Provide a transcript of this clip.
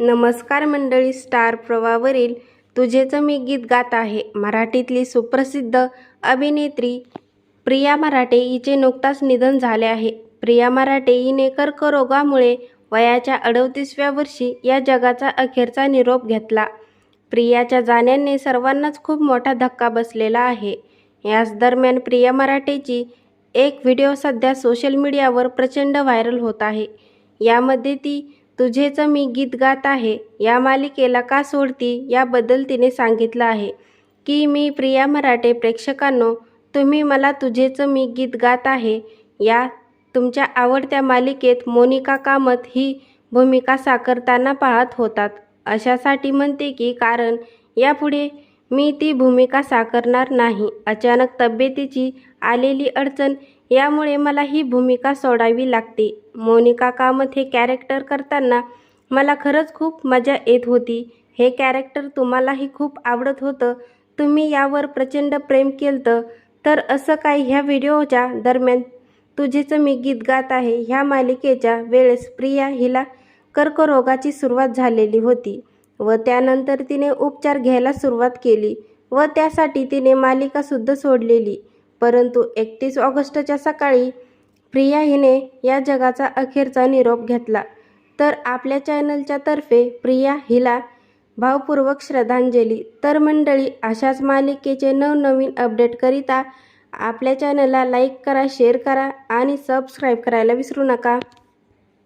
नमस्कार मंडळी स्टार प्रवावरील तुझेचं मी गीत गात आहे. मराठीतली सुप्रसिद्ध अभिनेत्री प्रिया मराठे हिचे नुकताच निधन झाले आहे. प्रिया मराठे हिने कर्करोगामुळे वयाच्या अडतीसव्या वर्षी या जगाचा अखेरचा निरोप घेतला. प्रियाच्या जाण्याने सर्वांनाच खूप मोठा धक्का बसलेला आहे. याच दरम्यान प्रिया मराठेची एक व्हिडिओ सध्या सोशल मीडियावर प्रचंड व्हायरल होत आहे. यामध्ये ती तुझेचं मी गीत गात आहे या मालिकेला का सोडती याबद्दल तिने सांगितलं आहे. की मी प्रिया मराठे प्रेक्षकांनो तुम्ही मला तुझेचं मी गीत गात आहे या तुमच्या आवडत्या मालिकेत मोनिका कामत ही भूमिका साकारताना पाहत होतात. अशासाठी म्हणते की कारण यापुढे मी ती भूमिका साकारणार नाही. अचानक तब्येतीची आलेली अडचण यामुळे मला ही भूमिका सोडावी लागते. मोनिका कामत हे कॅरेक्टर करताना मला खरंच खूप मजा येत होती. हे कॅरेक्टर तुम्हालाही खूप आवडत होतं. तुम्ही यावर प्रचंड प्रेम केलं तर असं काही ह्या व्हिडिओच्या दरम्यान तुझेचं मी गीत गात आहे. ह्या मालिकेच्या वेळेस प्रिया हिला कर्करोगाची सुरुवात झालेली होती व त्यानंतर तिने उपचार घ्यायला सुरुवात केली व त्यासाठी तिने मालिकासुद्धा सोडलेली. परंतु एकतीस ऑगस्टच्या सकाळी प्रिया हिने या जगाचा अखेरचा निरोप घेतला. तर आपल्या चॅनलच्या तर्फे प्रिया हिला भावपूर्वक श्रद्धांजली. तर मंडळी अशाच मालिकेचे नवनवीन अपडेटकरिता आपल्या चॅनलला लाईक करा शेअर करा आणि सबस्क्राईब करायला विसरू नका.